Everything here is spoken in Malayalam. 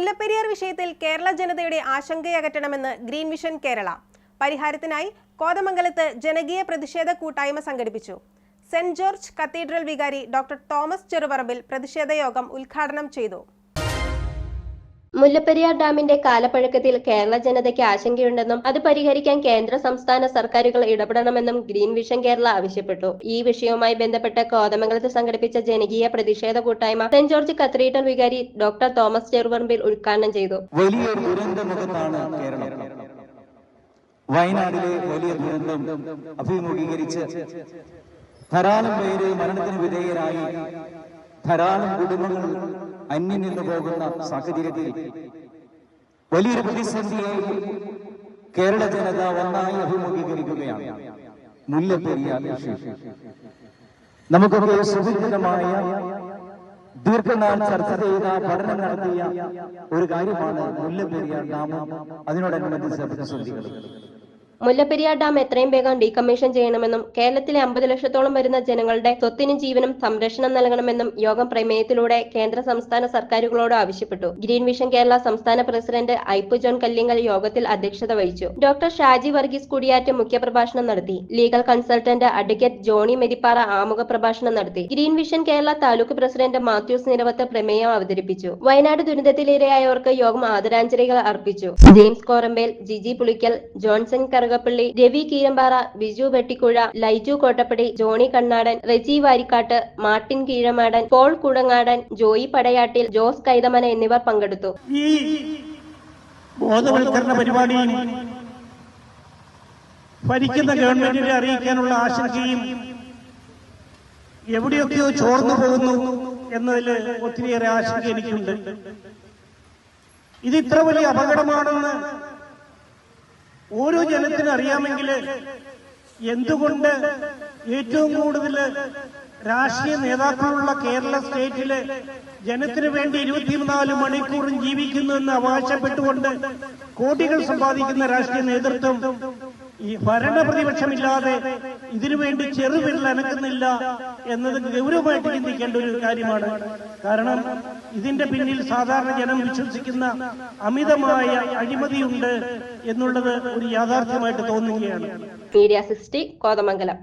മുല്ലപ്പെരിയാർ വിഷയത്തിൽ കേരള ജനതയുടെ ആശങ്കയകറ്റണമെന്ന് ഗ്രീൻ മിഷൻ കേരള. പരിഹാരത്തിനായി കോതമംഗലത്ത് ജനകീയ പ്രതിഷേധ കൂട്ടായ്മ സംഘടിപ്പിച്ചു. സെന്റ് ജോർജ് കത്തീഡ്രൽ വികാരി ഡോക്ടർ തോമസ് ചെറുപറമ്പിൽ പ്രതിഷേധ യോഗം ഉദ്ഘാടനം ചെയ്തു. മുല്ലപ്പെരിയാർ ഡാമിന്റെ കാലപ്പഴക്കത്തിൽ കേരള ജനതയ്ക്ക് ആശങ്കയുണ്ടെന്നും അത് പരിഹരിക്കാൻ കേന്ദ്ര സംസ്ഥാന സർക്കാരുകൾ ഇടപെടണമെന്നും ഗ്രീൻ വിഷൻ കേരള ആവശ്യപ്പെട്ടു. ഈ വിഷയവുമായി ബന്ധപ്പെട്ട് കോതമംഗലത്ത് സംഘടിപ്പിച്ച ജനകീയ പ്രതിഷേധ കൂട്ടായ്മ സെന്റ് ജോർജ് കത്തീഡ്രൽ വികാരി ഡോക്ടർ തോമസ് ചെറുപറമ്പിൽ ഉദ്ഘാടനം ചെയ്തു. കേരളം. വയനാടിലെ വലിയ ദുരന്തം അഭിമുഖീകരിച്ച് ധാരാളം പേര് മരണത്തിന് വിധേയരായി. ധാരാളം കുടുംബങ്ങൾ അന്യം നിന്നു പോകുന്ന സാഹചര്യത്തിൽ വലിയൊരു പ്രതിസന്ധിയായി കേരള ജനത ഒന്നായി അഭിമുഖീകരിക്കുകയാണ്. മുല്ലപ്പെരിയാർ നമുക്കൊക്കെ സുപരിചിതമായ ദീർഘനാൾ ചർച്ച ചെയ്ത പഠനം നടത്തിയ ഒരു കാര്യമാണ് മുല്ലപ്പെരിയാർ ഡാമും അതിനോടനുബന്ധിച്ച പ്രതിസന്ധികളും മുല്ലപ്പെരിയാർ ഡാം എത്രയും വേഗം ഡീകമ്മീഷൻ ചെയ്യണമെന്നും കേരളത്തിലെ അമ്പത് ലക്ഷത്തോളം വരുന്ന ജനങ്ങളുടെ സ്വത്തിനും ജീവനും സംരക്ഷണം നൽകണമെന്നും യോഗം പ്രമേയത്തിലൂടെ കേന്ദ്ര സംസ്ഥാന സർക്കാരുകളോട് ആവശ്യപ്പെട്ടു. ഗ്രീൻ വിഷൻ കേരള സംസ്ഥാന പ്രസിഡന്റ് ഐപ്പു ജോൺ കല്ലിങ്ങൽ യോഗത്തിൽ അധ്യക്ഷത വഹിച്ചു. ഡോക്ടർ ഷാജി വർഗീസ് കുടിയാറ്റ് മുഖ്യപ്രഭാഷണം നടത്തി. Legal consultant advocate Johnny Meripara ആമുഖ പ്രഭാഷണം നടത്തി. Green vision Kerala taluk president Mathews Niravath പ്രമേയം അവതരിപ്പിച്ചു. വയനാട് ദുരന്തത്തിലിരയായവർക്ക് യോഗം ആദരാഞ്ജലികൾ അർപ്പിച്ചു. James Korambel Jiji Pulickal Johnson Karukappally Ravi Keerampara Biju Vettikuzha Laiju Kottappady Johnny Kannadan Reji Varikkattu Martin Keezhamadan Paul Kudangadan Joy Padayattil Jose Kaithamana എന്നിവർ പങ്കെടുത്തു. ബോധവൽക്കരണ പരിപാടിയിൽ ഭരിക്കുന്ന ഗവൺമെന്റിനെ അറിയിക്കാനുള്ള ആശങ്കയും എവിടെയൊക്കെയോ ചോർന്നു പോകുന്നു എന്നതിൽ ഒത്തിരിയേറെ ആശങ്ക എനിക്കുണ്ട്. ഇത് ഇത്ര വലിയ അപകടമാണെന്ന് ഓരോ ജനത്തിനും അറിയാമെങ്കിൽ എന്തുകൊണ്ട് ഏറ്റവും കൂടുതൽ രാഷ്ട്രീയ നേതാക്കളുള്ള കേരള സ്റ്റേറ്റിലെ ജനത്തിനു വേണ്ടി ഇരുപത്തിനാല് മണിക്കൂറും ജീവിക്കുന്നു എന്ന് അവകാശപ്പെട്ടുകൊണ്ട് കോടികൾ സമ്പാദിക്കുന്ന രാഷ്ട്രീയ നേതൃത്വം ഈ ഭരണ പ്രതിപക്ഷമില്ലാതെ ഇതിനുവേണ്ടി ചെറുവിരൽ അനക്കുന്നില്ല എന്നത് ഗൗരവമായിട്ട് ചിന്തിക്കേണ്ട ഒരു കാര്യമാണ്. കാരണം ഇതിന്റെ പിന്നിൽ സാധാരണ ജനം വിശ്വസിക്കുന്ന അമിതമായ അഴിമതിയുണ്ട് എന്നുള്ളത് ഒരു യാഥാർത്ഥ്യമായിട്ട് തോന്നുകയാണ്. കോതമംഗലം